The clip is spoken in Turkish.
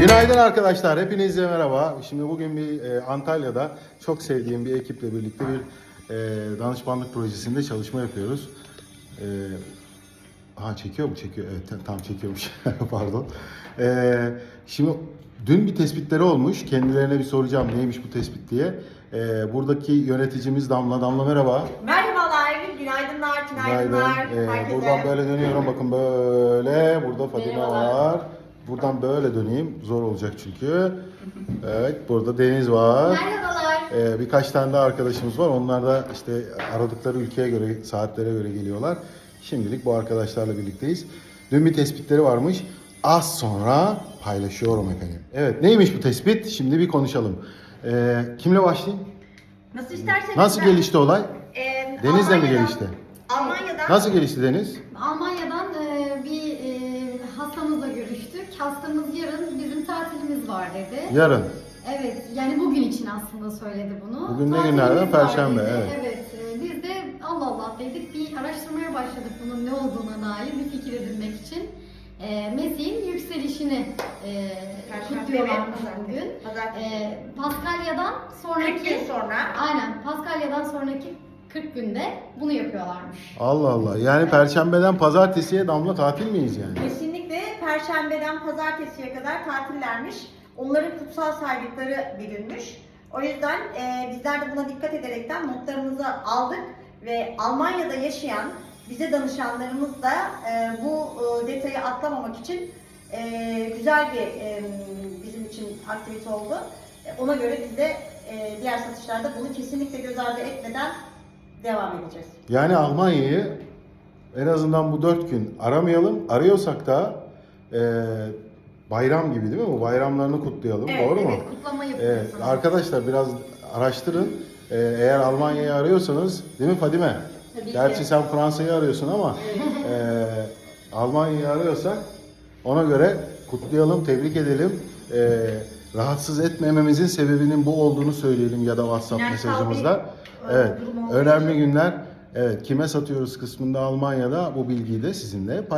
Günaydın arkadaşlar, hepinize merhaba. Şimdi bugün bir e, Antalya'da çok sevdiğim bir ekiple birlikte bir e, danışmanlık projesinde çalışma yapıyoruz. E, aha çekiyor mu? Çekiyor. Evet, tam- çekiyormuş. Pardon. E, şimdi dün bir tespitleri olmuş. Kendilerine bir soracağım neymiş bu tespit diye. E, buradaki yöneticimiz Damla. Damla merhaba. Merhabalar, günaydınlar, günaydınlar Günaydın. E, buradan böyle dönüyorum. Bakın böyle. Burada Fadime var. Buradan böyle döneyim. Zor olacak çünkü. Evet, burada Deniz var. Merhabalar. Ee, birkaç tane daha arkadaşımız var. Onlar da işte aradıkları ülkeye göre, saatlere göre geliyorlar. Şimdilik bu arkadaşlarla birlikteyiz. Dün bir tespitleri varmış. Az sonra paylaşıyorum efendim. Evet, neymiş bu tespit? Şimdi bir konuşalım. Ee, kimle başlayayım? Nasıl isterseniz. Nasıl ben- gelişti olay? Ee, Deniz'le mi Almanya'dan- gelişti? Almanya'dan. Nasıl gelişti Deniz? Almanya'dan Hastamız yarın bizim tatilimiz var dedi. Yarın. Evet, yani bugün için aslında söyledi bunu. Bugün ne Tatilimiz günlerden? var Perşembe, dedi. evet. Evet, e, biz de Allah Allah dedik bir araştırmaya başladık bunun ne olduğuna dair bir fikir edinmek için. E, Mesih'in yükselişini e, Perşembe ve kutluyorlarmış pazartesi. bugün. Pazartesi. E, Paskalya'dan 40 sonraki... gün sonra. Aynen, Paskalya'dan sonraki 40 günde bunu yapıyorlarmış. Allah Allah. Yani perşembeden pazartesiye damla tatil miyiz yani? Perşembeden Pazartesiye kadar tatillermiş. Onların kutsal saydıkları bilinmiş. O yüzden e, bizler de buna dikkat ederekten notlarımızı aldık ve Almanya'da yaşayan bize danışanlarımız da e, bu e, detayı atlamamak için e, güzel bir e, bizim için aktivite oldu. E, Ona göre biz de e, diğer satışlarda bunu kesinlikle göz ardı etmeden devam edeceğiz. Yani Almanya'yı en azından bu dört gün aramayalım. Arıyorsak da e, bayram gibi değil mi? Bu bayramlarını kutlayalım. Evet, Doğru mu? Evet, kutlama yapıyoruz. Evet. Arkadaşlar biraz araştırın. E, eğer Almanya'yı arıyorsanız değil mi Fadime? Tabii Gerçi ki. sen Fransa'yı arıyorsun ama e, Almanya'yı arıyorsak ona göre kutlayalım, tebrik edelim. E, rahatsız etmememizin sebebinin bu olduğunu söyleyelim ya da WhatsApp Finansal mesajımızda. e, Evet. Önemli günler. Evet. Kime satıyoruz kısmında Almanya'da bu bilgiyi de sizinle paylaşıyoruz.